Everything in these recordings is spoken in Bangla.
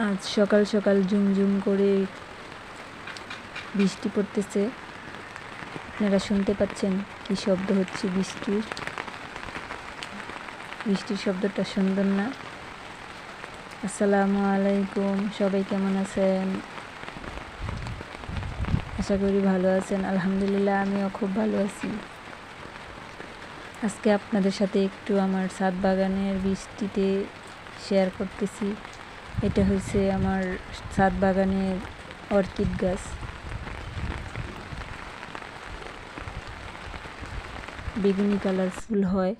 আজ সকাল সকাল ঝুমঝুম করে বৃষ্টি পড়তেছে। আপনারা শুনতে পাচ্ছেন কি শব্দ হচ্ছে বৃষ্টির? বৃষ্টির শব্দটা সুন্দর না। আসসালামু আলাইকুম, সবাই কেমন আছেন? আশা করি ভালো আছেন, আলহামদুলিল্লাহ আমিও খুব ভালো আছি। আজকে আপনাদের সাথে একটু আমার ছাদ বাগানের বৃষ্টিতে শেয়ার করতেছি। এটা হচ্ছে আমার ছাদ বাগানের অর্কিড গাছ। বেগুনি কালার ফুল হয়।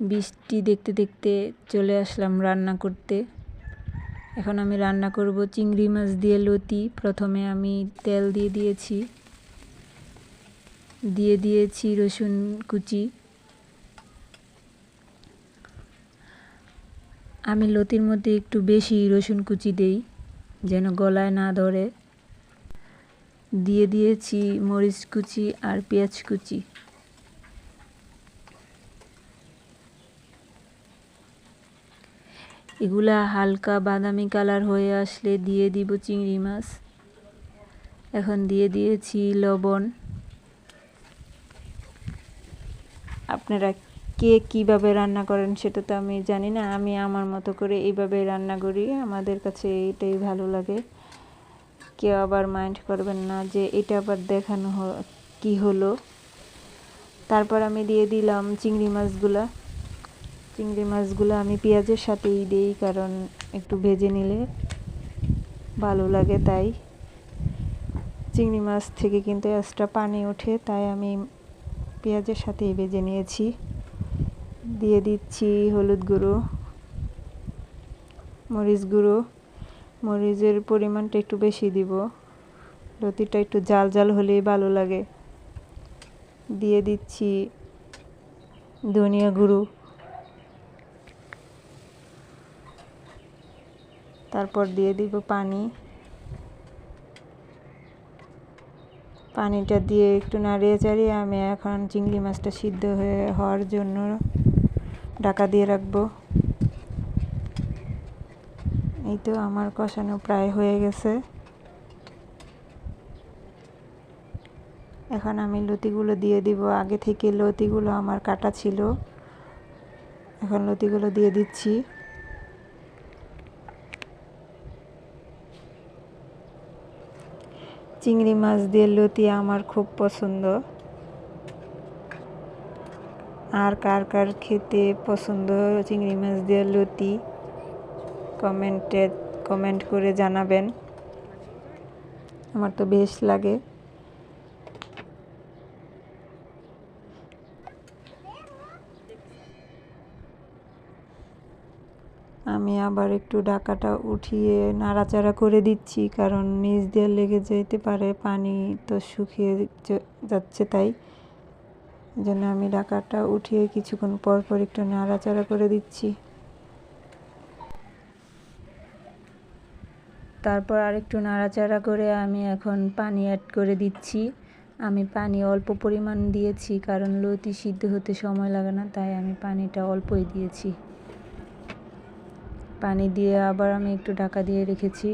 বৃষ্টি দেখতে দেখতে চলে আসলাম রান্না করতে। এখন আমি রান্না করব চিংড়ি মাছ দিয়ে লতি। প্রথমে আমি তেল দিয়ে দিয়েছি। দিয়ে দিয়েছি রসুন কুচি। আমি লতির মধ্যে একটু বেশি রসুন কুচি দেই, যেন গলায় না ধরে। দিয়ে দিয়েছি মরিচ কুচি আর পেঁয়াজ কুচি। এগুলা হালকা বাদামি কালার হয়ে আসলে দিয়ে দিব চিংড়ি মাছ। এখন দিয়ে দিয়েছি লবণ। আপনারা কে কীভাবে রান্না করেন সেটা তো আমি জানি না। আমি আমার মতো করে এইভাবে রান্না করি। আমাদের কাছে এটাই ভালো লাগে। কেউ আবার মাইন্ড করবেন না যে এটা আবার দেখানো কি হলো। তারপর আমি দিয়ে দিলাম চিংড়ি মাছগুলা। চিংড়ি মাছগুলো আমি পেঁয়াজের সাথেই দিই কারণ একটু ভেজে নিলে ভালো লাগে তাই। চিংড়ি মাছ থেকে কিন্তু এক্সট্রা পানি ওঠে, তাই আমি পেঁয়াজের সাথেই ভেজে নিয়েছি। দিয়ে দিচ্ছি হলুদ গুঁড়ো, মরিচ গুঁড়ো। মরিচের পরিমাণটা একটু বেশি দিব। লতিটা একটু জাল জাল হলেই ভালো লাগে। দিয়ে দিচ্ছি ধনিয়া গুঁড়ো। তারপর দিয়ে দিব পানি। পানিটা দিয়ে একটু নাড়িয়ে চাড়িয়ে আমি এখন চিংড়ি মাছটা সিদ্ধ হয়ে হওয়ার জন্য ঢাকা দিয়ে রাখব। এই তো আমার কষানো প্রায় হয়ে গেছে। এখন আমি লতিগুলো দিয়ে দিব। আগে থেকে লতিগুলো আমার কাটা ছিল। এখন লতিগুলো দিয়ে দিচ্ছি। চিংড়ি মাছ দিয়ে লতি আমার খুব পছন্দ। আর কার কার খেতে পছন্দ? চিংড়ি মাছ দিয়ে লতি কমেন্টে, কমেন্ট করে জানাবেন। আমার তো বেশ লাগে। আমি আবার একটু ডাকাটা উঠিয়ে নাড়াচাড়া করে দিচ্ছি, কারণ নিচ দিয়ে লেগে যেতে পারে, পানি তো শুকিয়ে যাচ্ছে তাই। জন্য আমি ডাকাটা উঠিয়ে কিছুক্ষণ পর পর একটু নাড়াচাড়া করে দিচ্ছি। তারপর আরেকটু নাড়াচাড়া করে আমি এখন পানি অ্যাড করে দিচ্ছি। আমি পানি অল্প পরিমাণ দিয়েছি কারণ লতি সিদ্ধ হতে সময় লাগে না, তাই আমি পানিটা অল্পই দিয়েছি। পানি দিয়ে আবার আমি একটু ঢাকা দিয়ে রেখেছি।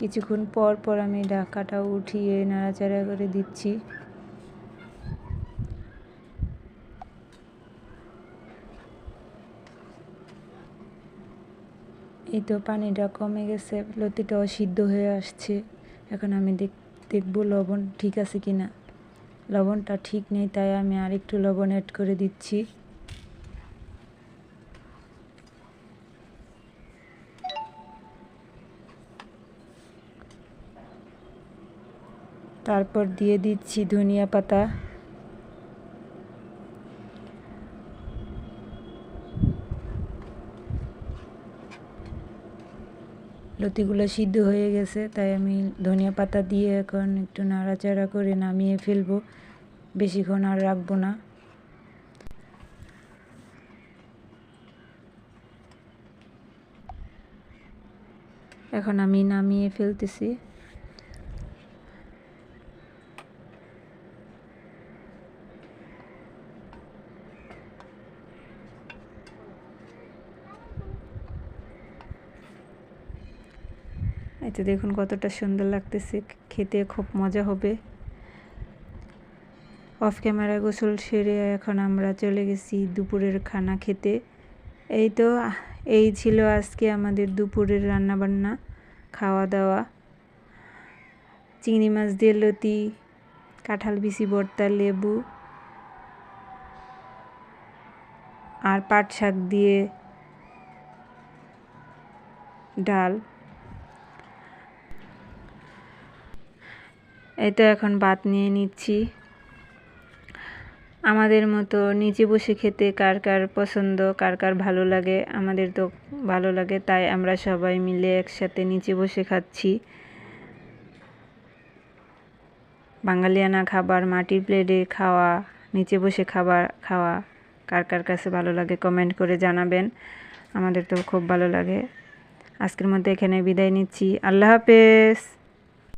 কিছুক্ষণ পর পর আমি ঢাকাটা উঠিয়ে নাড়াচাড়া করে দিচ্ছি। এই তো পানিটা কমে গেছে, লতিটাও সিদ্ধ হয়ে আসছে। এখন আমি দেখ, দেখব লবণ ঠিক আছে কি না লবণটা ঠিক নেই, তাই আমি আরেকটু লবণ অ্যাড করে দিচ্ছি। তারপর দিয়ে দিচ্ছি ধনিয়া পাতা। লতিগুলো সিদ্ধ হয়ে গেছে, তাই আমি ধনিয়া পাতা দিয়ে এখন একটু নাড়াচাড়া করে নামিয়ে ফেলব। বেশিক্ষণ আর রাখব না। এখন আমি নামিয়ে ফেলতেছি। এই তো দেখুন কতটা সুন্দর লাগতেছে, খেতে খুব মজা হবে। অফ ক্যামেরা গোসল সেরে এখন আমরা চলে গেছি দুপুরের খানা খেতে। এই তো, এই ছিল আজকে আমাদের দুপুরের রান্না বান্না খাওয়া দাওয়া চিংড়ি মাছ দিয়ে লতি, কাঁঠাল বিচি, ভর্তা, লেবু, আর পাট শাক দিয়ে ডাল। এই তো এখন ভাত নিয়ে নিচ্ছি। আমাদের মতো নিচে বসে খেতে কার কার পছন্দ, কার কার ভালো লাগে, আমাদের তো ভালো লাগে, তাই আমরা সবাই মিলে একসাথে নিচে বসে খাচ্ছি। বাঙালিয়ানা খাবার, মাটির প্লেটে খাওয়া নিচে বসে খাবার খাওয়া, কার কার কাছে ভালো লাগে কমেন্ট করে জানাবেন। আমাদের তো খুব ভালো লাগে। আজকের মধ্যে এখানে বিদায় নিচ্ছি। আল্লাহ হাফেজ!